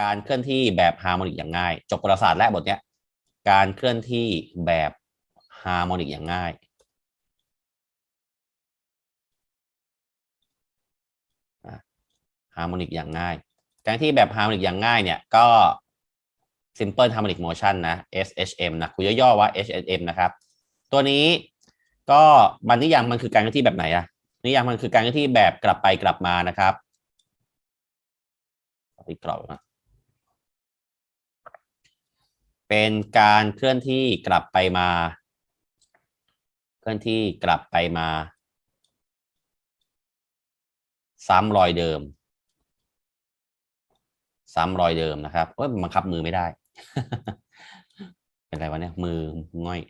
การเคลื่อนที่แบบฮาร์โมนิกอย่างง่าย จบประสาทและบทเนี้ย การเคลื่อนที่แบบฮาร์โมนิกอย่างง่ายฮาร์โมนิกอย่างง่าย การที่แบบฮาร์โมนิกอย่างง่ายเนี่ยก็ simple harmonic motion นะ SHM นะคุยย่อๆว่า SHM นะครับ ตัวนี้ก็มันนิยามมันคือการเคลื่อนที่แบบไหนอะนิยามมันคือการเคลื่อนที่แบบกลับไปกลับมานะครับอีกกรอบนะ เป็นการเคลื่อนที่กลับไปมา เคลื่อนที่กลับไปมา ซ้ำรอยเดิม ซ้ำรอยเดิมนะครับเอ้ยบังคับมือไม่ได้ เป็นไรวะเนี่ยมือง่อย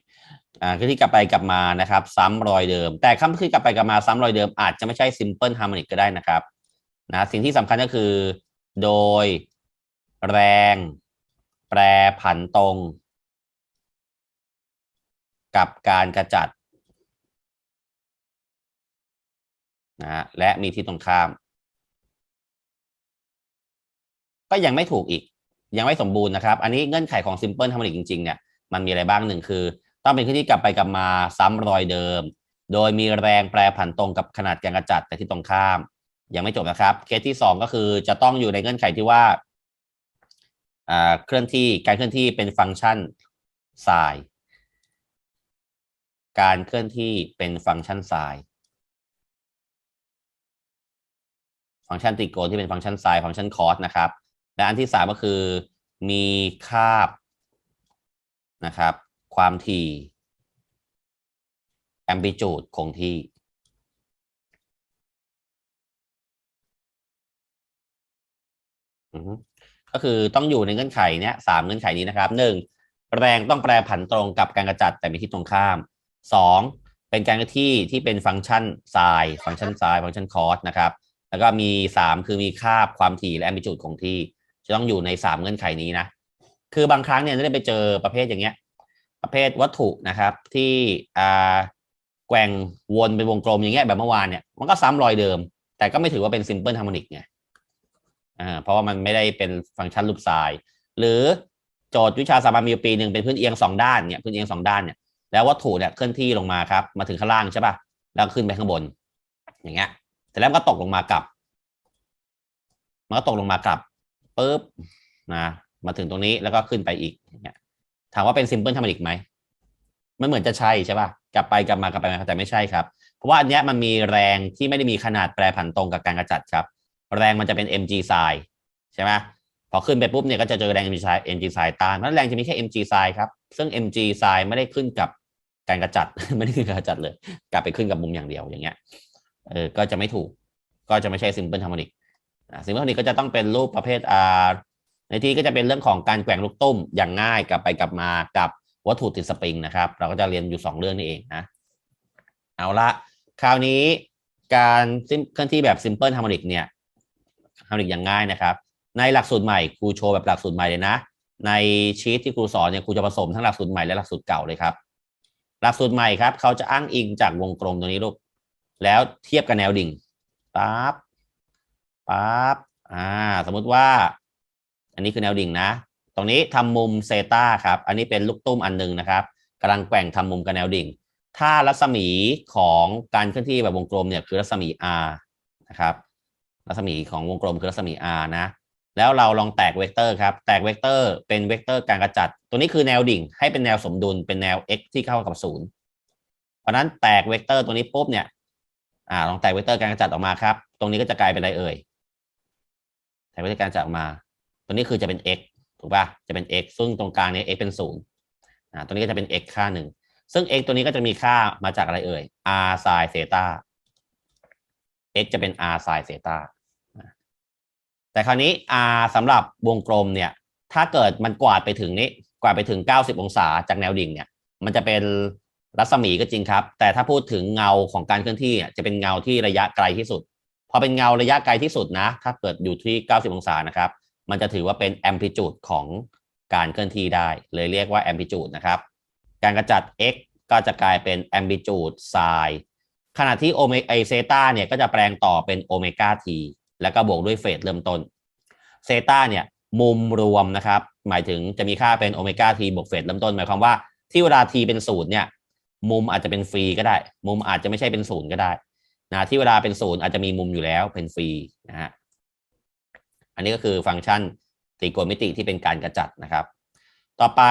อ่าคือที่กลับไปกลับมานะครับ ซ้ำรอยเดิม แต่คำที่กลับไปกลับมาซ้ำรอยเดิม อาจจะไม่ใช่ simple harmonic ก็ได้นะครับนะสิ่งที่สำคัญก็คือ โดยแรง แปรผันตรง กับการกระจัดนะฮะและมีที่ตรงข้าม ก็ยังไม่ถูกอีก ยังไม่สมบูรณ์นะครับ อันนี้เงื่อนไขของ simple harmonic จริง ๆ เนี่ย มันมีอะไรบ้างหนึ่งคือ ต้องเป็นเครื่องที่กลับไปกลับมาซ้ำรอยเดิม โดยมีแรงแปรผันตรงกับขนาดการกระจัดแต่ที่ตรงข้าม ยังไม่จบนะครับ เคสที่สองก็คือจะต้องอยู่ในเงื่อนไขที่ว่า เคลื่อนที่การเคลื่อนที่เป็นฟังก์ชันไซน์การเคลื่อนที่เป็นฟังก์ชันไซน์ฟังก์ชันตริโกณที่เป็นฟังก์ชันไซน์ฟังก์ชันคอสนะครับ และอันที่สามก็คือมีคาบนะครับ ความถี่ amplitude คงที่ ก็คือต้องอยู่ในเงื่อนไขเนี้ยสามเงื่อนไขนี้นะครับหนึ่งแรงต้องแปรผันตรงกับการกระจัดแต่มีที่ตรงข้ามสองเป็นการเคลื่อนที่ที่เป็นฟังก์ชันไซน์ฟังก์ชันไซน์ฟังก์ชันคอสนะครับ แล้วก็มีสามคือมีคาบความถี่และ amplitude คงที่ จะต้องอยู่ในสามเงื่อนไขนี้นะ คือบางครั้งเนี่ยได้ไปเจอประเภทอย่างเงี้ย ประเภทวัตถุนะครับ ที่อ่าแกว่งวนเป็นวงกลมอย่างเงี้ยแบบเมื่อวานเนี่ยมันก็ซ้ำรอยเดิม แต่ก็ไม่ถือว่าเป็น simple harmonic ไง อ่าเพราะว่ามันไม่ได้เป็นฟังก์ชันรูปทราย หรือโจทย์วิชาสามัญมีปีหนึ่งเป็นพื้นเอียงสองด้านเนี่ยพื้นเอียงสองด้านเนี่ยแล้ววัตถุเนี่ยเคลื่อนที่ลงมาครับ มาถึงข้างล่างใช่ป่ะแล้วขึ้นไปข้างบน อย่างเงี้ยแต่แล้วก็ตกลงมากลับ มันก็ตกลงมากลับปุ๊บนะมาถึงตรงนี้แล้วก็ขึ้นไปอีกเนี่ยถามว่าเป็น simple harmonic ไหมมันเหมือนจะใช่ใช่ป่ะกลับไปกลับมากลับไปแต่ไม่ใช่ครับ เพราะว่าอันเนี้ยมันมีแรงที่ไม่ได้มีขนาดแปรผันตรงกับการกระจัดครับ แรงมันจะเป็น mg ไซใช่ไหมพอขึ้นไปปุ๊บเนี่ยก็จะเจอแรง mg ไซ mg ไซต้านเพราะแรงจะมีแค่ mg ไซครับ ซึ่ง mg ไซไม่ได้ขึ้นกับการกระจัด ไม่ได้ขึ้นกับกระจัดเลย กลับไปขึ้นกับมุมอย่างเดียวอย่างเงี้ยเออก็จะไม่ถูกก็จะไม่ใช่ simple harmonic อ่า simple harmonic ก็จะต้องเป็นรูปประเภทอ่าในที่ก็จะเป็นเรื่องของการแกว่งลูกตุ้มอย่างง่ายกลับไปกลับมากับวัตถุติดสปริงนะครับ เราก็จะเรียนอยู่สองเรื่องนี้เองนะเอาละคราวนี้การเคลื่อนที่แบบ simple harmonic เนี่ย harmonic อย่างง่ายนะครับ ในหลักสูตรใหม่ครูโชว์แบบหลักสูตรใหม่เลยนะ ในชีทที่ครูสอนเนี่ยครูจะผสมทั้งหลักสูตรใหม่และหลักสูตรเก่าเลยครับ หลักสูตรใหม่ครับ เขาจะอ้างอิงจากวงกลมตัวนี้ลูกแล้วเทียบกับแนวดิ่งปั๊บปั๊บอ่า สมมุติว่า อันนี้คือแนวดิ่งนะ ตรงนี้ทำมุมเซตาครับ อันนี้เป็นลูกตุ้มอันหนึ่งนะครับกำลังแกว่งทำมุมกับแนวดิ่ง ถ้ารัศมีของการเคลื่อนที่แบบวงกลมเนี่ยคือรัศมี r นะครับ รัศมีของวงกลมคือรัศมี r นะ แล้วเราลองแตกเวกเตอร์ครับ แตกเวกเตอร์เป็นเวกเตอร์การกระจัด ตัวนี้คือแนวดิ่ง ให้เป็นแนวสมดุล เป็นแนว x ที่เข้ากับศูนย์เพราะนั้นแตกเวกเตอร์ตัวนี้ปุ๊บเนี่ย อ่า ลองแตกเวกเตอร์การกระจัดออกมาครับ ตรงนี้ก็จะกลายเป็นอะไรเอ่ย แตกเวกเตอร์การกระจัดออกมา ตัวนี้คือจะเป็น x ถูกป่ะ จะเป็น x ซึ่งตรงกลางนี้ x เป็นศูนย์อ่า ตัวนี้ก็จะเป็น x ค่าหนึ่ง ซึ่ง x ตัวนี้ก็จะมีค่ามาจากอะไรเอ่ย r sin เซตา x จะเป็น r sin เซตา แต่คราวนี้ r สำหรับวงกลมเนี่ย ถ้าเกิดมันกวาดไปถึงนี้ กวาดไปถึง 90 องศาจากแนวดิ่งเนี่ย มันจะเป็นรัศมีก็จริงครับ แต่ถ้าพูดถึงเงาของการเคลื่อนที่จะเป็นเงาที่ระยะไกลที่สุด พอเป็นเงาระยะไกลที่สุดนะ ถ้าเกิดอยู่ที่ 90 องศานะครับ มันจะถือว่าเป็น amplitude ของการเคลื่อนที่ได้ เลยเรียกว่า amplitude นะครับ การกระจัด x ก็จะกลายเป็น amplitude sin ขณะที่โอเมไอเซตาเนี่ยก็จะแปลงต่อเป็นโอเมก้าที แล้วก็บวกด้วยเฟสเริ่มต้นเซตาเนี่ยมุมรวมนะครับ หมายถึงจะมีค่าเป็นโอเมก้าทีบวกเฟสเริ่มต้น หมายความว่าที่เวลาทีเป็นศูนย์เนี่ย มุมอาจจะเป็นฟรีก็ได้ มุมอาจจะไม่ใช่เป็นศูนย์ก็ได้นะที่เวลาเป็นศูนย์อาจจะมีมุมอยู่แล้วเป็นฟรีนะฮะอันนี้ก็คือฟังก์ชันตรีโกณมิติที่เป็นการกระจัดนะครับ ต่อไป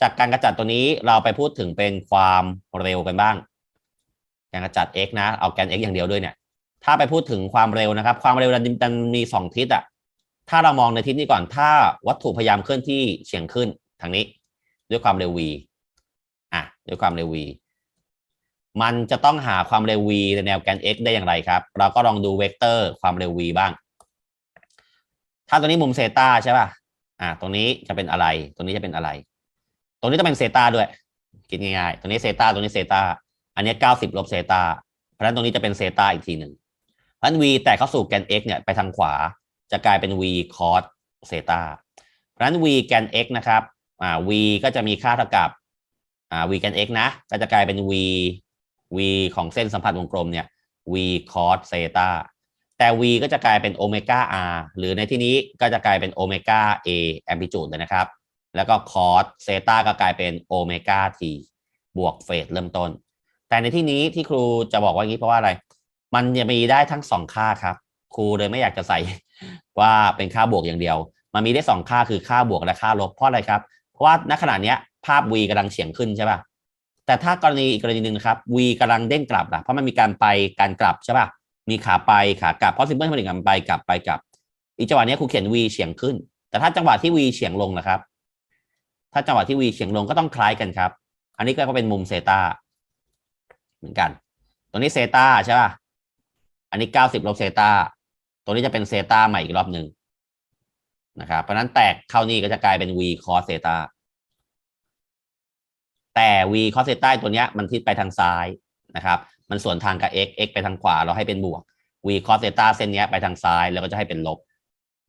จากการกระจัดตัวนี้เราไปพูดถึงเป็นความเร็วกันบ้าง การกระจัด x นะเอาแกน x อย่างเดียวด้วยเนี่ย ถ้าไปพูดถึงความเร็วนะครับ ความเร็วมันมีสองทิศอะถ้าเรามองในทิศนี้ก่อน ถ้าวัตถุพยายามเคลื่อนที่เฉียงขึ้นทางนี้ ด้วยความเร็ว v อะด้วยความเร็ว v มันจะต้องหาความเร็ว v ในแนวแกน x ได้อย่างไรครับ เราก็ลองดูเวกเตอร์ความเร็ว v บ้าง ถ้าตัวนี้มุมเซตาใช่ป่ะ อะตรงนี้จะเป็นอะไร ตรงนี้จะเป็นอะไร ตรงนี้ต้องเป็นเซตาด้วย คิดง่ายๆ ตรงนี้เซตาตรงนี้เซตาอันนี้เก้าสิบลบเซตาเพราะฉะนั้นตรงนี้จะเป็นเซตาอีกทีหนึ่ง พราะฉะนั้น v แตกเข้าสู่แกน x เนี่ยไปทางขวา จะกลายเป็น v cos เซตาเพราะฉะนั้น v แกน x นะครับอ่า v ก็จะมีค่าเท่ากับอ่า v แกน x นะ ก็จะกลายเป็น v v ของเส้นสัมผัสวงกลมเนี่ย v cos เซตาแต่ v ก็จะกลายเป็นโอเมก้า r หรือในที่นี้ก็จะกลายเป็นโอเมก้า a amplitude เลยนะครับ แล้วก็ cos เซตาก็กลายเป็นโอเมก้า t บวกเฟสเริ่มต้น แต่ในที่นี้ที่ครูจะบอกว่าอย่างนี้เพราะว่าอะไร มันจะมีได้ทั้งสองค่าครับ ครูเลยไม่อยากจะใส่ว่าเป็นค่าบวกอย่างเดียว มันมีได้สองค่าคือค่าบวกและค่าลบเพราะอะไรครับ เพราะว่าณขณะเนี้ยภาพ v กำลังเฉียงขึ้นใช่ป่ะแต่ถ้ากรณีอีกกรณีหนึ่งครับ v กำลังเด้งกลับล่ะเพราะมันมีการไปการกลับใช่ป่ะมีขาไปขากลับเพราะซิมเปิลมันถึงการไปกลับไปกลับ อีกจังหวะนี้ครูเขียน v เฉียงขึ้น แต่ถ้าจังหวะที่ v เฉียงลงนะครับ ถ้าจังหวะที่ v เฉียงลงก็ต้องคล้ายกันครับ อันนี้ก็เป็นมุมเซตาเหมือนกันตรงนี้เซตาใช่ป่ะ นนี้เก้าสิบลบเซตาตรงนี้จะเป็นเซตาใหม่อีกรอบหนึ่งนะครับ เพราะนั้นแตกเข้านี่ก็จะกลายเป็น v cos เซตาแต่ v cos เซตาตัวเนี้ยมันทิศไปทางซ้ายนะครับ มันส่วนทางกับ x x ไปทางขวาเราให้เป็นบวก v cos เซตาเส้นนี้ไปทางซ้ายแล้วก็จะให้เป็นลบ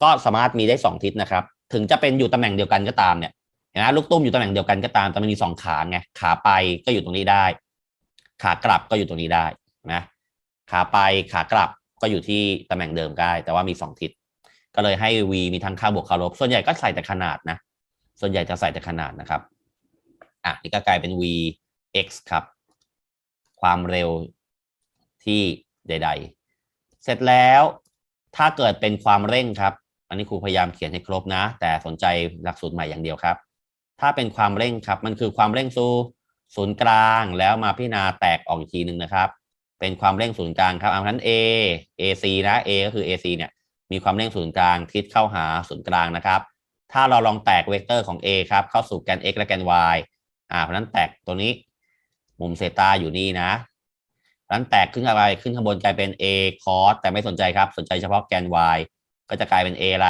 ก็สามารถมีได้สองทิศนะครับ ถึงจะเป็นอยู่ตำแหน่งเดียวกันก็ตามเนี่ยเห็นไหมลูกตุ้มอยู่ตำแหน่งเดียวกันก็ตามแต่มันมีสองขาไงขาไปก็อยู่ตรงนี้ได้ ขากลับก็อยู่ตรงนี้ได้นะ ขาไปขากลับก็อยู่ที่ตำแหน่งเดิมได้ แต่ว่ามีสองทิศ ก็เลยให้ v มีทั้งค่าบวกค่าลบ ส่วนใหญ่ก็ใส่แต่ขนาดนะ ส่วนใหญ่จะใส่แต่ขนาดนะครับ อะนี่ก็กลายเป็น v x ครับ ความเร็วที่ใด ๆ เสร็จแล้วถ้าเกิดเป็นความเร่งครับ อันนี้ครูพยายามเขียนให้ครบนะ แต่สนใจหลักสูตรใหม่อย่างเดียวครับ ถ้าเป็นความเร่งครับ มันคือความเร่งสู่ศูนย์กลางแล้วมาพิจารณาแตกออกอีกทีหนึ่งนะครับ เป็นความเร่งศูนย์กลางครับเอาทั้น A AC นะ A ก็คือ AC เนี่ยมีความเร่งศูนย์กลางทิศเข้าหาศูนย์กลางนะครับ ถ้าเราลองแตกเวกเตอร์ของ A ครับเข้าสู่แกน x และแกน y อ่าเพราะนั้นแตกตัวนี้ มุมเซตาอยู่นี่นะเพราะนั้นแตกขึ้นอะไรขึ้นข้างบนกลายเป็น A cos แต่ไม่สนใจครับ สนใจเฉพาะแกน y ก็จะกลายเป็น A อะไร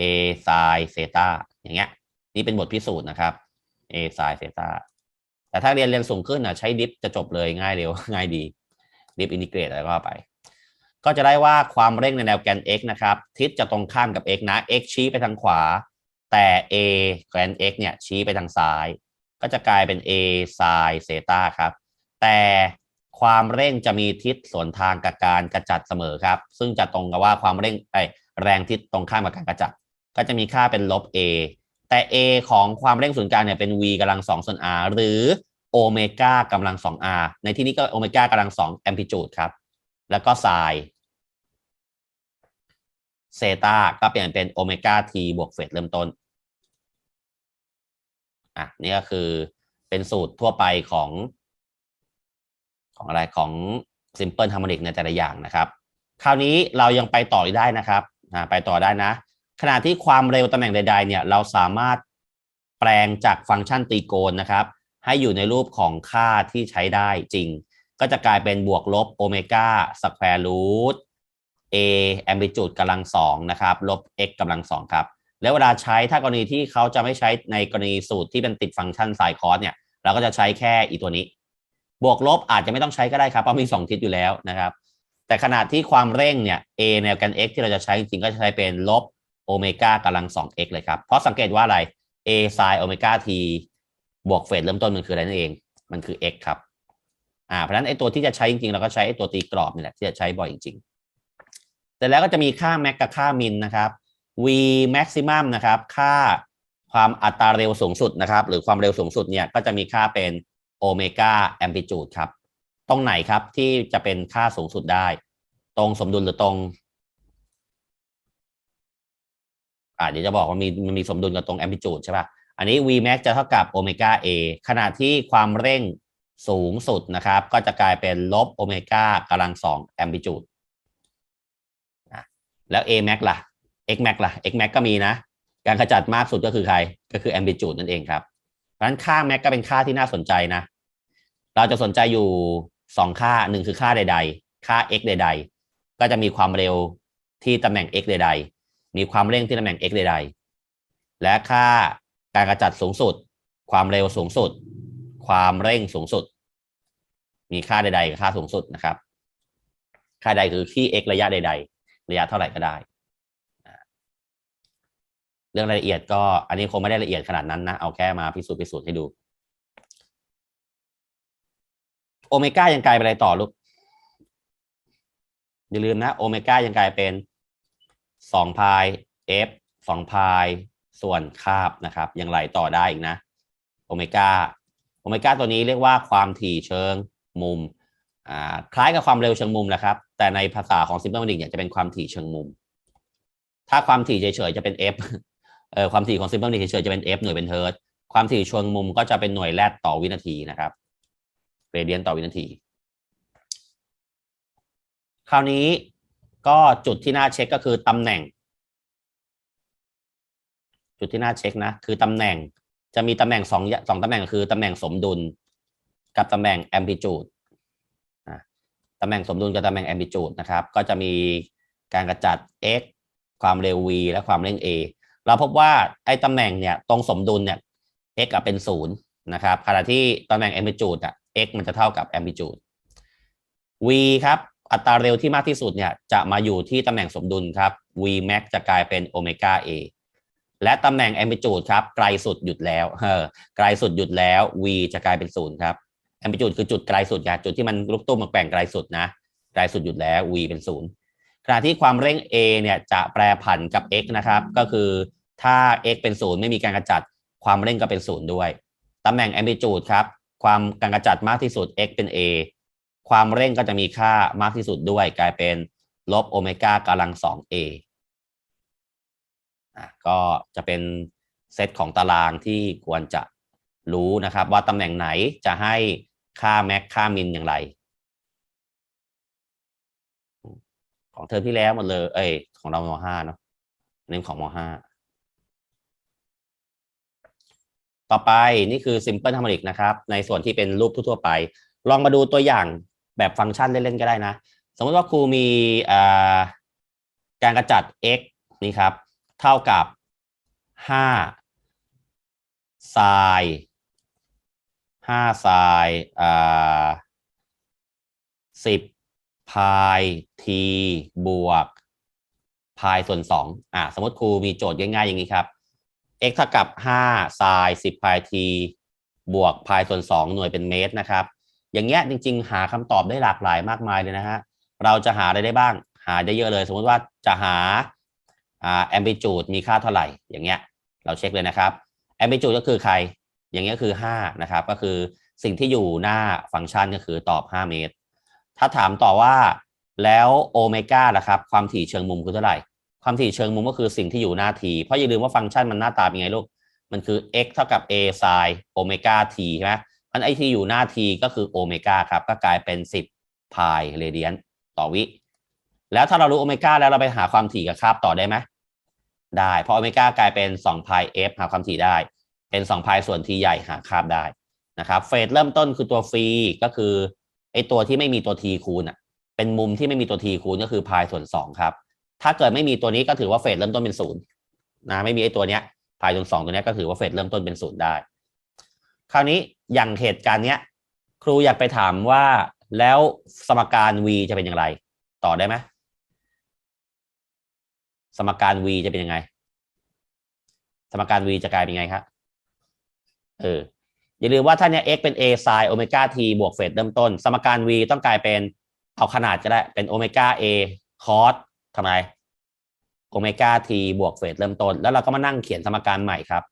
A sin เซตาอย่างเงี้ย นี่เป็นบทพิสูจน์นะครับ A sin เซตาแต่ถ้าเรียนเรียนสูงขึ้นอะใช้ดิฟจะจบเลยง่ายเร็วง่ายดี ดิฟอินทิเกรตอะไรก็ไป ก็จะได้ว่าความเร่งในแนวแกน x นะครับ ทิศจะตรงข้ามกับ x นะ x ชี้ไปทางขวา แต่ a แกน x เนี่ยชี้ไปทางซ้าย ก็จะกลายเป็น a sin เซตาครับ แต่ความเร่งจะมีทิศสวนทางกับการกระจัดเสมอครับ ซึ่งจะตรงกับว่าความเร่งไอแรงทิศตรงข้ามกับการกระจัด ก็จะมีค่าเป็นลบ a แต่ a ของความเร่งศูนย์กลางเนี่ยเป็น v กำลังสองส่วน r หรือ โอเมก้ากำลังสอง r ในที่นี้ก็โอเมก้ากำลังสองแอมพลิจูดครับ แล้วก็ไซเซตาก็เปลี่ยนเป็นโอเมก้าทีบวกเฟสเริ่มต้น อะนี่ก็คือเป็นสูตรทั่วไปของ ของอะไรของ Simple Harmonic ในแต่ละอย่างนะครับ คราวนี้เรายังไปต่อได้นะครับอ่าไปต่อได้นะ ขณะที่ความเร็วตำแหน่งใดๆเนี่ยเราสามารถแปลงจากฟังก์ชันตรีโกณนะครับ ให้อยู่ในรูปของค่าที่ใช้ได้จริง ก็จะกลายเป็นบวกลบโอเมก้าสแควร์รูท a แอม l ิจูดกำลังสองนะครับลบ x กำลังสองครับ แล้วเวลาใช้ถ้ากรณีที่เขาจะไม่ใช้ในกรณีสูตรที่เป็นติดฟังก์ชันไซคอสเนี่ยเราก็จะใช้แค่อีตัวนี้ บวกลบอาจจะไม่ต้องใช้ก็ได้ครับเพราะมีสองทิศอยู่แล้วนะครับ แต่ขนาดที่ความเร่งเนี่ย a แนวกัน x ที่เราจะใช้จริงก็จะใช้เป็นลบโอเมก้ากำลังสอง x เลยครับ เพราะสังเกตว่าอะไร a sin โอเมก้า t บวกเฟสเริ่มต้นมันคืออะไรนั่นเอง มันคือ x ครับ อ่า เพราะฉะนั้นไอ้ตัวที่จะใช้จริงๆ เราก็ใช้ไอ้ตัวตีกรอบนี่แหละที่จะใช้บ่อยจริงๆ แต่แล้วก็จะมีค่าแม็กกับค่ามินนะครับ v maximum นะครับ ค่าความอัตราเร็วสูงสุดนะครับ หรือความเร็วสูงสุดเนี่ยก็จะมีค่าเป็นโอเมก้าแอมพลิจูดครับ ตรงไหนครับที่จะเป็นค่าสูงสุดได้ ตรงสมดุลหรือตรง อ่าเดี๋ยวจะบอกว่ามีมันมีสมดุลกับตรงแอมพลิจูดใช่ป่ะ อันนี้ v max จะเท่ากับโอเมก้า a ขณะที่ความเร่งสูงสุดนะครับ ก็จะกลายเป็นลบโอเมก้ากำลังสองแอมพลิจูดแล้ว a max ล่ะ x max ล่ะ x max ก็มีนะ การขจัดมากสุดก็คือใคร ก็คือแอมพลิจูดนั่นเองครับ เพราะฉะนั้นค่า max ก็เป็นค่าที่น่าสนใจนะ เราจะสนใจอยู่สองค่าหนึ่งคือค่าใด ๆ ค่า x ใด ๆ ก็จะมีความเร็วที่ตำแหน่ง x ใด ๆ มีความเร่งที่ตำแหน่ง x ใด ๆ และค่า การกระจัดสูงสุด ความเร็วสูงสุด ความเร่งสูงสุด มีค่าใดๆกับค่าสูงสุดนะครับ ค่าใดคือที่ x ระยะใด ๆ ระยะเท่าไหร่ก็ได้ เรื่องรายละเอียดก็อันนี้คงไม่ได้ละเอียดขนาดนั้นนะ เอาแค่มาพิสูจน์พิสูจน์ให้ดู โอเมก้ายังกลายเป็นอะไรต่อลูก อย่าลืมนะ โอเมก้ายังกลายเป็นสองพาย f สองพาย ส่วนคาบนะครับ ยังไหลต่อได้อีกนะโอเมก้าโอเมก้าตัวนี้เรียกว่าความถี่เชิงมุมคล้ายกับความเร็วเชิงมุมนะครับ แต่ในภาษาของซิมเปิลมิกเนี่ยจะเป็นความถี่เชิงมุม ถ้าความถี่เฉยๆจะเป็น f เออความถี่ของซิมเปิลมิกเฉยๆจะเป็น f หน่วยเป็นเฮิร์ตความถี่เชิงมุมก็จะเป็นหน่วยแรดต่อวินาทีนะครับเรเดียนต่อวินาที คราวนี้ก็จุดที่น่าเช็คก็คือตำแหน่ง จุดที่น่าเช็คนะ คือตำแหน่งจะมีตำแหน่งสองสองตำแหน่งคือตำแหน่งสมดุล กับตำแหน่งแอมพลิจูดตำแหน่งสมดุลกับตำแหน่งแอมพลิจูดนะครับ ก็จะมีการกระจัด x ความเร็ว v และความเร่ง a เราพบว่าไอ้ตำแหน่งเนี่ยตรงสมดุลเนี่ย x อะเป็นศูนย์นะครับขณะที่ตำแหน่งแอมพลิจูดอะ x มันจะเท่ากับแอมพลิจูด v ครับอัตราเร็วที่มากที่สุดเนี่ยจะมาอยู่ที่ตำแหน่งสมดุลครับ v max จะกลายเป็นโอเมก้า a และตำแหน่ง amplitude ครับไกลสุดหยุดแล้วเออไกลสุดหยุดแล้ว v จะกลายเป็นศูนย์ครับ amplitude คือจุดไกลสุดครับจุดที่มันลูกตุ้มมันแกว่งไกลสุดนะไกลสุดหยุดแล้ว v เป็นศูนย์ขณะที่ความเร่ง a เนี่ยจะแปรผันกับ x นะครับ ก็คือถ้า x เป็นศูนย์ไม่มีการกระจัดความเร่งก็เป็นศูนย์ด้วยตำแหน่ง amplitude ครับความการกระจัดมากที่สุด x เป็น a ความเร่งก็จะมีค่ามากที่สุดด้วย กลายเป็นลบโอเมก้ากำลัง 2a นะก็จะเป็นเซตของตารางที่ควรจะรู้นะครับว่าตำแหน่งไหนจะให้ค่าแม็กค่ามินอย่างไร ของเทอมที่แล้วหมดเลย เอ้ยของเรามห้าเนาะเน้นของมห้าต่อไปนี่คือ simple harmonic นะครับ ในส่วนที่เป็นรูปทั่วไป ลองมาดูตัวอย่างแบบฟังก์ชันเล่น ๆ ก็ได้นะ สมมติว่าครูมีการกระจัด x นี่ครับ เท่ากับห้าไซห้าไซอ่าสิบพายทีบวกพายส่วนสองอ่าสมมติครูมีโจทย์ง่ายๆอย่างนี้ครับ x เท่ากับห้าไซสิบพายทีบวกพายส่วนสองหน่วยเป็นเมตรนะครับ อย่างเงี้ยจริง ๆ หาคำตอบได้หลากหลายมากมายเลยนะฮะเราจะหาอะไรได้บ้าง หาได้เยอะเลย สมมติว่าจะหา แอมพลิจูดมีค่าเท่าไหร่ อย่างเงี้ย เราเช็คเลยนะครับแอมพลิจูดก็คือใคร อย่างเงี้ยคือห้านะครับ ก็คือสิ่งที่อยู่หน้าฟังก์ชันก็คือตอบห้าเมตร ถ้าถามต่อว่าแล้วโอเมก้าล่ะครับ ความถี่เชิงมุมคือเท่าไหร่ ความถี่เชิงมุมก็คือสิ่งที่อยู่หน้าที เพราะอย่าลืมว่าฟังก์ชันมันหน้าตาเป็นไงลูก มันคือ x เท่ากับ a sin โอเมก้า t ใช่ไหมอันไอที่อยู่หน้า t ก็คือโอเมก้าครับ ก็กลายเป็น 10พายเรเดียนต่อวิ แล้วถ้าเรารู้โอเมก้าแล้วเราไปหาความถี่กับคาบต่อได้ไหม ได้ เพราะโอเมก้ากลายเป็น2พาย f หาความถี่ได้ เป็น2พายส่วน t ใหญ่หาคาบได้นะครับเฟสเริ่มต้นคือตัวฟรีก็คือไอตัวที่ไม่มีตัว t คูณอะเป็นมุมที่ไม่มีตัว t คูณก็คือพายส่วน2ครับถ้าเกิดไม่มีตัวนี้ก็ถือว่าเฟสเริ่มต้นเป็นศูนย์นะไม่มีไอตัวเนี้ยพายส่วนสองตัวเนี้ยก็ถือว่าเฟสเริ่มต้นเป็นศูนย์ได้ คราวนี้อย่างเหตุการณ์เนี้ยครูอยากไปถามว่าแล้วสมการ v จะเป็นอย่างไร ต่อได้ไหม สมการ v จะเป็นยังไง สมการ v จะกลายเป็นไงครับเอออย่าลืมว่าถ้าเนี้ย x เป็น a sin โอเมก้า t บวกเฟสเริ่มต้น สมการ v ต้องกลายเป็นเอาขนาดก็ได้เป็นโอเมก้า a cos ทำไมโอเมก้าทีบวกเฟสเริ่มต้น แล้วเราก็มานั่งเขียนสมการใหม่ครับ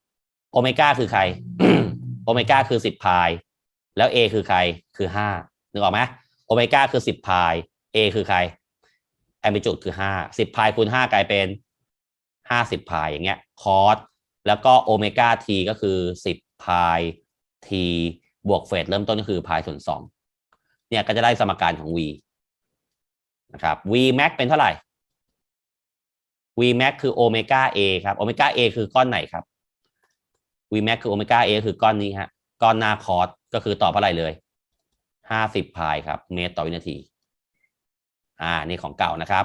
โอเมก้าคือใครโอเมก้าคือสิบพาย แล้ว a คือใครคือห้านึกออกไหมโอเมก้าคือสิบพาย a คือใคร แอม p ิจูดคือห้าสิบพายคูณห้ากลายเป็นห้าสิบพายอย่างเงี้ยคอสแล้วก็โอเมก้าทีก็คือสิบพายทีบวกเฟสเริ่มต้นก็คือพายส่วนสองเนี่ยก็จะได้สมการของ v นะครับ v max เป็นเท่าไหร่ v max คือโอเมก้า a ครับโอเมก้า a คือก้อนไหนครับ v max คือโอเมก้า a คือก้อนนี้ฮะก้อนหน้าคอสก็คือตอบอะไหร่เลยห้าสิบพายครับ เมตรต่อวินาที อ่านี่ของเก่านะครับ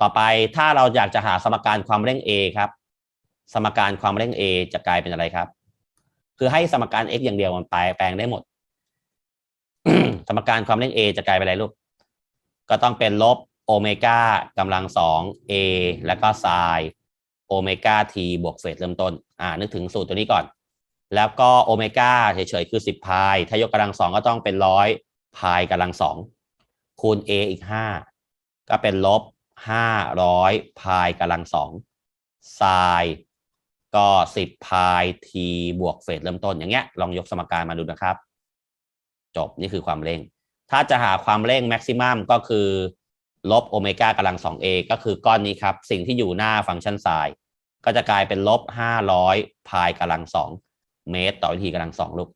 ต่อไปถ้าเราอยากจะหาสมการความเร่ง a ครับ สมการความเร่ง a จะกลายเป็นอะไรครับ คือให้สมการ x อย่างเดียวมันแปลแปลงได้หมด สมการความเร่ง a จะกลายเป็นอะไรลูก ก็ต้องเป็นลบโอเมก้ากำลังสอง a แล้วก็ไซน์โอเมก้า t บวกเฟสเริ่มต้น อ่า นึกถึงสูตรตัวนี้ก่อน แล้วก็โอเมก้าเฉยๆ คือสิบพาย ถ้ายกกำลังสองก็ต้องเป็นร้อยพายกำลังสองคูณ a อีกห้า ก็เป็นลบห้าร้อยพายกำลังสองไซน์ก็สิบพาย t บวกเฟสเริ่มต้นอย่างเงี้ยลองยกสมการมาดูนะครับ จบนี่คือความเร่ง ถ้าจะหาความเร่งแม็กซิมัมก็คือลบโอเมก้ากำลัง 2a ก็คือก้อนนี้ครับ สิ่งที่อยู่หน้าฟังก์ชันไซน์ก็จะกลายเป็นลบ 500พายกำลัง2เมตร ต่อวินาทีกำลัง2ลูก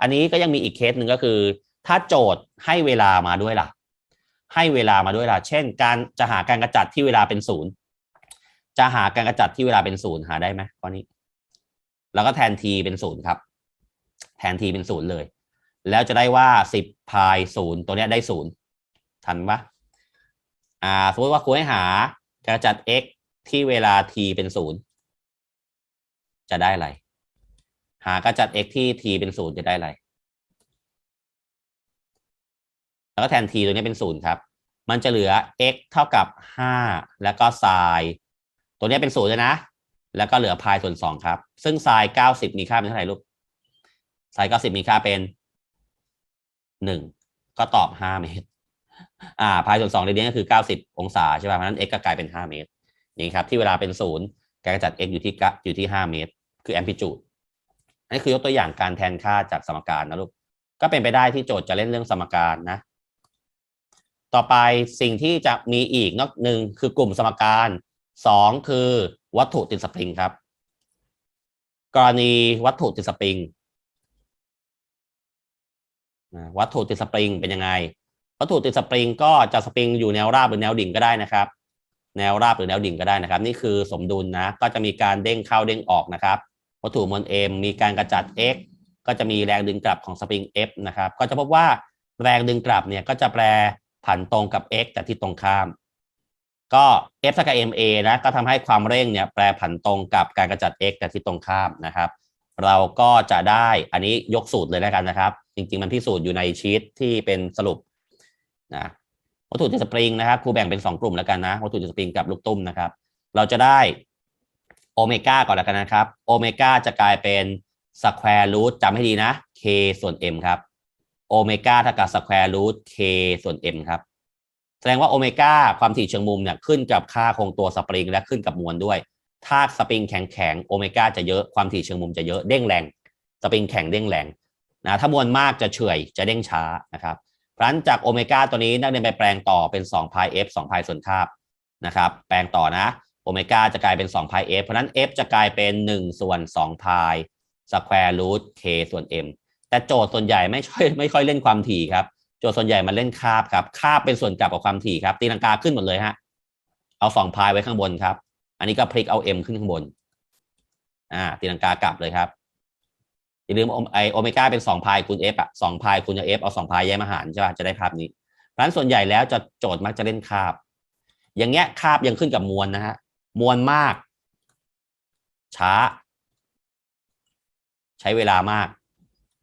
อันนี้ก็ยังมีอีกเคสหนึ่งก็คือ ถ้าโจทย์ให้เวลามาด้วยล่ะ ให้เวลามาด้วยล่ะ เช่น การจะหาการกระจัดที่เวลาเป็นศูนย์ จะหาการกระจัดที่เวลาเป็นศูนย์หาได้ไหมข้อนี้ แล้วก็แทนทีเป็นศูนย์ครับ แทนทีเป็นศูนย์เลย แล้วจะได้ว่าสิบพายศูนย์ตัวเนี้ยได้ศูนย์ทันปะอ่า สมมติว่าครูให้หาการจัด x ที่เวลา t เป็นศูนย์จะได้อะไร หากระจัด x ที่ t เป็นศูนย์จะได้อะไร แล้วก็แทน t ตัวนี้เป็นศูนย์ครับ มันจะเหลือ x เท่ากับห้าแล้วก็ไซน์ตัวนี้เป็นศูนย์เลยนะ แล้วก็เหลือพายส่วนสองครับ ซึ่งไซน์เก้าสิบมีค่าเป็นเท่าไหร่ลูกไซน์เก้าสิบมีค่าเป็นหนึ่งก็ตอบห้าเมตร อ่าพายส่วนสองเรเดียนก็คือเก้าสิบองศาใช่ป่ะเพราะฉะนั้น x ก็กลายเป็นห้าเมตรอย่างนี้ครับที่เวลาเป็นศูนย์การกระจัด x อยู่ที่อยู่ที่ห้าเมตร คือแอมพลิจูดอันนี้คือยกตัวอย่างการแทนค่าจากสมการนะลูก ก็เป็นไปได้ที่โจทย์จะเล่นเรื่องสมการนะ ต่อไปสิ่งที่จะมีอีกนอกหนึ่งคือกลุ่มสมการสองคือวัตถุติดสปริงครับ กรณีวัตถุติดสปริงวัตถุติดสปริงเป็นยังไง วัตถุติดสปริงก็จะสปริงอยู่แนวราบหรือแนวดิ่งก็ได้นะครับ แนวราบหรือแนวดิ่งก็ได้นะครับ นี่คือสมดุลนะก็จะมีการเด้งเข้าเด้งออกนะครับ วัตถุมวล m มีการกระจัด x ก็จะมีแรงดึงกลับของสปริง f นะครับ ก็จะพบว่าแรงดึงกลับเนี่ยก็จะแปร ผันตรงกับ x แต่ที่ตรงข้าม ก็ f เท่ากับ ma นะก็ทำให้ความเร่งเนี่ยแปรผันตรงกับการกระจัด x แต่ที่ตรงข้ามนะครับ เราก็จะได้อันนี้ยกสูตรเลยแล้วกันนะครับ จริง ๆ มันพิสูจน์อยู่ในชีตที่เป็นสรุปนะวัตถุติดสปริงนะครับครูแบ่งเป็น 2 กลุ่มแล้วกันนะวัตถุติดสปริงกับลูกตุ้มนะครับ เราจะได้โอเมก้าก่อนแล้วกันนะครับโอเมก้าจะกลายเป็นสแควร์รูทจำให้ดีนะ k ส่วน m ครับ โอเมก้าเท่ากับสแควร์รูท k ส่วน m ครับ แสดงว่าโอเมก้าความถี่เชิงมุมเนี่ยขึ้นกับค่าคงตัวสปริงและขึ้นกับมวลด้วย ถ้าสปริงแข็งแข็งโอเมก้าจะเยอะความถี่เชิงมุมจะเยอะเด้งแรง สปริงแข็งเด้งแรงนะถ้ามวลมากจะเฉื่อยจะเด้งช้านะครับเพราะนั้นจากโอเมก้าตัวนี้นักเรียนไปแปลงต่อเป็น2พาย f 2พายส่วนคาบนะครับ แปลงต่อนะโอเมก้าจะกลายเป็น2พาย f เพราะฉะนั้น f จะกลายเป็น1ส่วน2พายสแควร์รูท k ส่วน m แต่โจทย์ส่วนใหญ่ไม่ค่อยไม่ค่อยเล่นความถี่ครับ โจทย์ส่วนใหญ่มันเล่นคาบครับคาบเป็นส่วนกลับกับความถี่ครับตีลังกาขึ้นหมดเลยฮะเอาสองพายไว้ข้างบนครับ อันนี้ก็พลิกเอา m ขึ้นข้างบน อ่า ตีลังกากลับเลยครับอย่าลืมไอโอเมก้าเป็นสองพายคูณ f อะสองพายคูณ f เอาสองพายแยกมาหารใช่ป่ะจะได้ภาพนี้เพราะฉะนั้นส่วนใหญ่แล้วจะโจทย์มักจะเล่นคาบ อย่างเงี้ยคาบยังขึ้นกับมวลนะฮะมวลมาก ช้า ใช้เวลามาก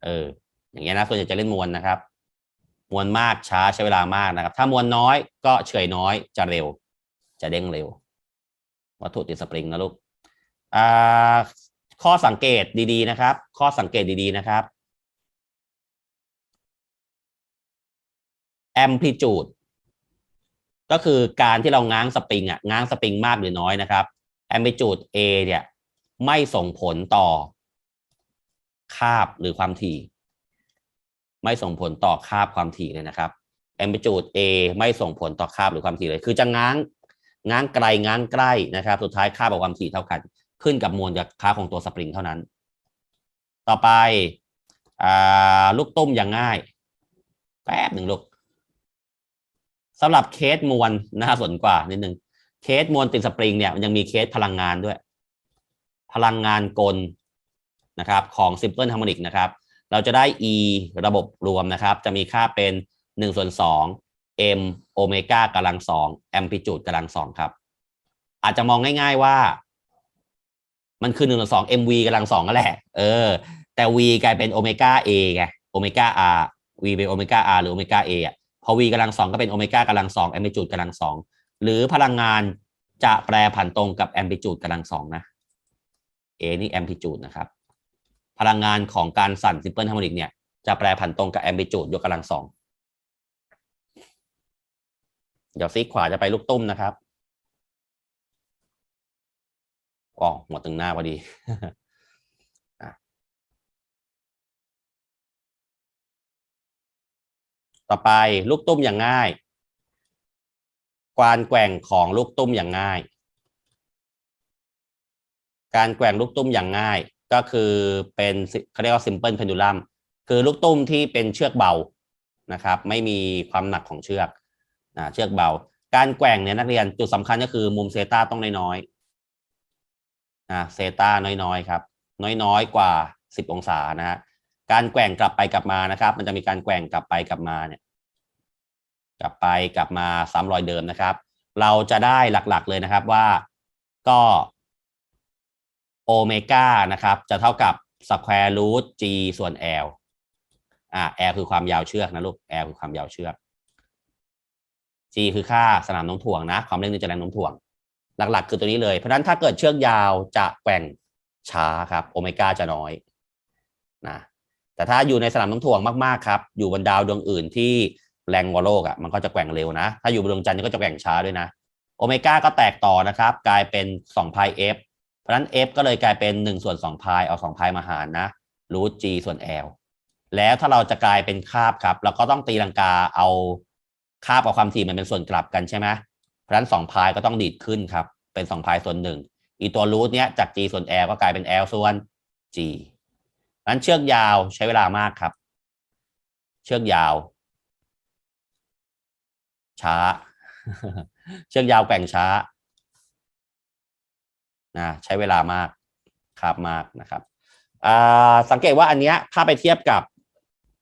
เอออย่างเงี้ยนะส่วนใหญ่จะเล่นมวลนะครับ มวลมากช้าใช้เวลามากนะครับ ถ้ามวลน้อยก็เฉยน้อยจะเร็ว จะเด้งเร็ว วัตถุติดสปริงนะลูกอ่าข้อสังเกตดีๆนะครับ ข้อสังเกตดีๆนะครับแอมพลิจูดก็คือการที่เราง้างสปริงอะง้างสปริงมากหรือน้อยนะครับแอม l ิจูด A เนี่ยไม่ส่งผลต่อ คาบหรือความถี่ ไม่ส่งผลต่อคาบความถี่เลยนะครับแอม l ิจูด A ไม่ส่งผลต่อคาบหรือความถี่เลย คือจะง้างง้างไกลง้างใกล้นะครับ สุดท้ายคาบกับความถี่เท่ากัน ขึ้นกับมวลกับค่าของตัวสปริงเท่านั้น ต่อไปอลูกตุ้มอย่างง่าย แป๊บหนึ่งลูกสำหรับเคสมวลน่าสนกว่านิดนึงเคสมวลติดสปริงเนี่ยมันยังมีเคสพลังงานด้วย พลังงานกล นะครับของ Simple Harmonic นะครับ เราจะได้ E ระบบรวมนะครับ จะมีค่าเป็น1ส่วน2 m โอเมก้ากำลัง2แอมพลิจูดกำลัง2ครับ อาจจะมองง่ายๆว่า มันคือ1ส่วน2 mv กำลัง2นั่นแหละ เออ แต่ v กลายเป็นโอเมก้า a ไงโอเมก้า r v เป็นโอเมก้า r หรือโอเมก้า a อะพอ v กำลังสองก็เป็นโอเมก้ากำลังสองแอมพลิจูดกำลังสองหรือพลังงานจะแปรผันตรงกับแอมพลิจูดกำลังสองนะ a นี่แอมพลิจูดนะครับ พลังงานของการสั่นซิมเพิลฮาร์โมนิกเนี่ยจะแปรผันตรงกับแอมพลิจูดยกกำลังสองเดี๋ยวซีขวาจะไปลูกตุ้มนะครับอ๋อหมดตึงหน้าพอดีต่อไปลูกตุ้มอย่างง่ายการแกว่งของลูกตุ้มอย่างง่าย การแกว่งลูกตุ้มอย่างง่าย ก็คือเป็นเขาเรียกว่า simple pendulum คือลูกตุ้มที่เป็นเชือกเบานะครับ ไม่มีความหนักของเชือกนะเชือกเบา การแกว่งเนี่ยนักเรียนจุดสำคัญก็คือมุมเซตาต้องน้อยๆนะเซตาน้อยๆครับ น้อยๆกว่า 10 องศานะฮะการแกว่งกลับไปกลับมานะครับ มันจะมีการแกว่งกลับไปกลับมาเนี่ย กลับไปกลับมาซ้ำรอยเดิมนะครับ เราจะได้หลักๆเลยนะครับว่าก็ โอเมก้านะครับ จะเท่ากับสแควร์รูท g ส่วน l อ่า l คือความยาวเชือกนะลูก l คือความยาวเชือก g คือค่าสนามโน้มถ่วงนะ ความเร่งนึงจะแรงโน้มถ่วง หลักๆ คือตัวนี้เลย เพราะนั้นถ้าเกิดเชือกยาวจะแกว่งช้าครับโอเมก้าจะน้อยนะแต่ถ้าอยู่ในสนามโน้มถ่วงมากๆครับ อยู่บนดาวดวงอื่นที่แรงกว่าโลกอะมันก็จะแกว่งเร็วนะ ถ้าอยู่บนดวงจันทร์ก็จะแกว่งช้าด้วยนะโอเมก้าก็แตกต่อนะครับ กลายเป็น2พาย f เพราะนั้น f ก็เลยกลายเป็น1ส่วน2พายเอา2พายมาหารนะรูท g ส่วน l แล้วถ้าเราจะกลายเป็นคาบครับเราก็ต้องตีลังกาเอาคาบกับความถี่มันเป็นส่วนกลับกันใช่ไหมเพราะนั้น2พายก็ต้องดีดขึ้นครับ เป็น2พายส่วนหนึ่งอีตัวรูทเนี้ยจาก g ส่วน l ก็กลายเป็น l ส่วน g นั้นเชือกยาวใช้เวลามากครับ เชือกยาว ช้า เชือกยาวแกว่งช้า นะใช้เวลามากครับมากนะครับสังเกตว่าอันเนี้ยถ้าไปเทียบกับ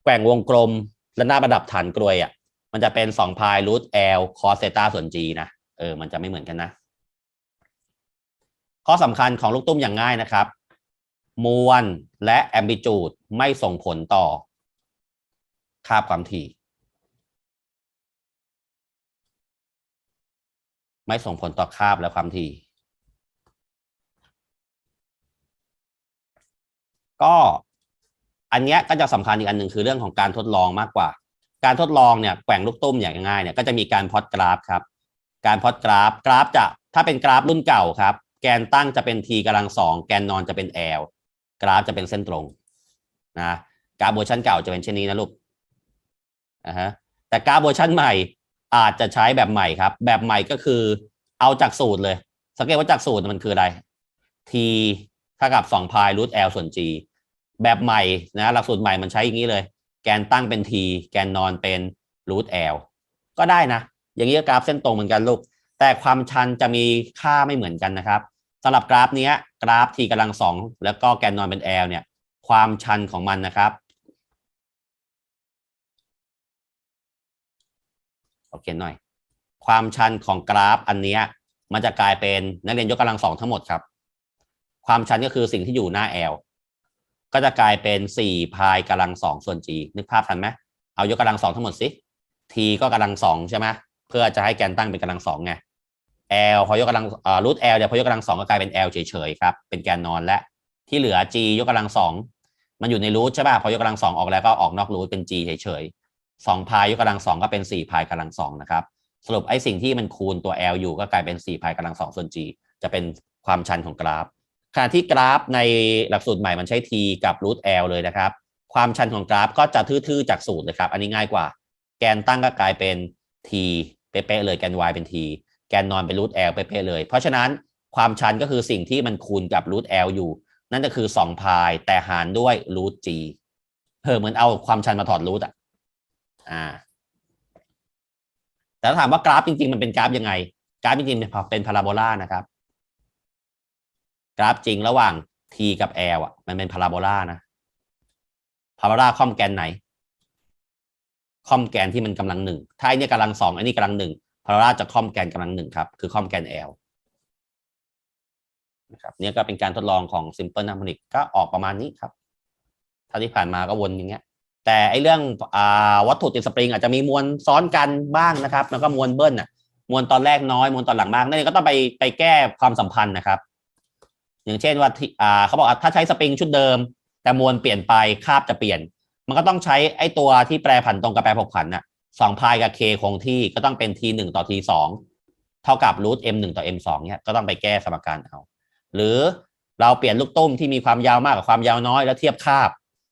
แกว่งวงกลมและหน้าประดับฐานกลวยอะมันจะเป็นสองพายรูท L คอสเซตาส่วน G นะเออมันจะไม่เหมือนกันนะ ข้อสำคัญของลูกตุ้มอย่างง่ายนะครับ มวลและแอม l ิจูดไม่ส่งผลต่อคาบความถี่ ไม่ส่งผลต่อคาบและความถี่ ก็อันเนี้ยก็จะสำคัญอีกอันหนึ่งคือเรื่องของการทดลองมากกว่า การทดลองเนี่ยแกว่งลูกตุ้มอย่างง่ายเนี่ยก็จะมีการพอดกราฟครับ การพอดกราฟกราฟจะถ้าเป็นกราฟรุ่นเก่าครับ แกนตั้งจะเป็น t กำลังสองแกนนอนจะเป็น l กราฟจะเป็นเส้นตรงนะกราฟเวอร์ชันเก่าจะเป็นเช่นนี้นะลูกนะฮะแต่กราฟเวอร์ชันใหม่อาจจะใช้แบบใหม่ครับ แบบใหม่ก็คือเอาจากสูตรเลย สังเกตว่าจากสูตรมันคืออะไร t เท่ากับ2พายรูท l ส่วน g แบบใหม่นะหลักสูตรใหม่มันใช้อย่างนี้เลย แกนตั้งเป็น t แกนนอนเป็นรูท l ก็ได้นะ อย่างนี้ก็กราฟเส้นตรงเหมือนกันลูก แต่ความชันจะมีค่าไม่เหมือนกันนะครับสำหรับกราฟนี้กราฟ t กำลังสองแล้วก็แกนนอนเป็น l เนี่ย ความชันของมันนะครับ โอเคหน่อย ความชันของกราฟอันนี้มันจะกลายเป็นนักเรียนยกกำลังสองทั้งหมดครับ ความชันก็คือสิ่งที่อยู่หน้า l ก็จะกลายเป็นสี่พายกำลังสองส่วน g นึกภาพทันไหมเอายกกำลังสองทั้งหมดสิ t ก็กำลังสองใช่ไหมเพื่อจะให้แกนตั้งเป็นกำลังสองไง l พอยกกำลังอ่ารูท l เดี๋ยวพอยกกำลังสองก็กลายเป็น l เฉยๆครับเป็นแกนนอนและที่เหลือ g ยกกำลังสองมันอยู่ในรูทใช่ป่ะพอยกกำลังสองออกแล้วก็ออกนอกรูทเป็น g เฉยๆสองพายยกกำลังสองก็เป็นสี่พายกำลังสองนะครับสรุปไอ้สิ่งที่มันคูณตัว L อยู่ก็กลายเป็น4พายกำลัง2ส่วน g จะเป็นความชันของกราฟ ขณะที่กราฟในหลักสูตรใหม่มันใช้ t กับ root l เลยนะครับ ความชันของกราฟก็จะทื่อๆจากสูตรเลยครับ อันนี้ง่ายกว่า แกนตั้งก็กลายเป็น t เป๊ะๆเลยแกน y เป็น t แกนนอนเป็น root l เป๊ะๆเลย เพราะฉะนั้นความชันก็คือสิ่งที่มันคูณกับ root l อยู่ นั่นก็คือ2พายแต่หารด้วย root g เออเหมือนเอาความชันมาถอด root อะ อ่า แต่ถ้าถามว่ากราฟจริง ๆ มันเป็นกราฟยังไง กราฟจริงๆเป็นพาราโบลานะครับ ราฟจริงระหว่าง t กับ l อะ มันเป็นพาราโบลานะพาราโบลาค่อมแกนไหน ค่อมแกนที่มันกำลังหนึ่งถ้าไอ้นี่กำลังสองไอ้นี่กำลังหนึ่งพาราโบลาจะค่อมแกนกำลังหนึ่งครับ คือค่อมแกน l นะครับเนี่ยก็เป็นการทดลองของ simple harmonic ก็ออกประมาณนี้ครับถ้าที่ผ่านมาก็วนอย่างเงี้ย แต่ไอเรื่องอวัตถุติดสปริงอาจจะมีมวลซ้อนกันบ้างนะครับ แล้วก็มวลเบิ้ลน่ะมวลตอนแรกน้อยมวลตอนหลังมากนั่นก็ต้องไปไปแก้ความสัมพันธ์นะครับ อย่างเช่นว่าที่อ่าเขาบอกว่าถ้าใช้สปริงชุดเดิม แต่มวลเปลี่ยนไปคาบจะเปลี่ยน มันก็ต้องใช้ไอตัวที่แปรผันตรงกับแปรผกผันน่ะสองพายกับ k คคงที่ก็ต้องเป็น t หนึ่งต่อ t สองเท่ากับรูท m หนึ่งต่อ m สองเนี่ยก็ต้องไปแก้สมการเอา หรือเราเปลี่ยนลูกตุ้มที่มีความยาวมากกับความยาวน้อยแล้วเทียบคาบ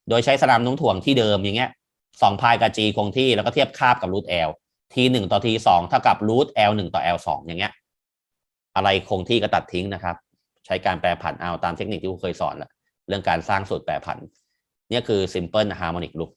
โดยใช้สนามโน้มถ่วงที่เดิมอย่างเงี้ยสองพายกับ g คงที่แล้วก็เทียบคาบกับรูท l t หนึ่งต่อ t สองเท่ากับรูท l หนึ่งต่อ l สองอย่างเงี้ย อะไรคงที่ก็ตัดทิ้งนะครับ ใช้การแปรผันเอาตามเทคนิคที่ครูเคยสอนแหละเรื่องการสร้างสูตรแปรผัน เนี่ยคือ simple harmonic loop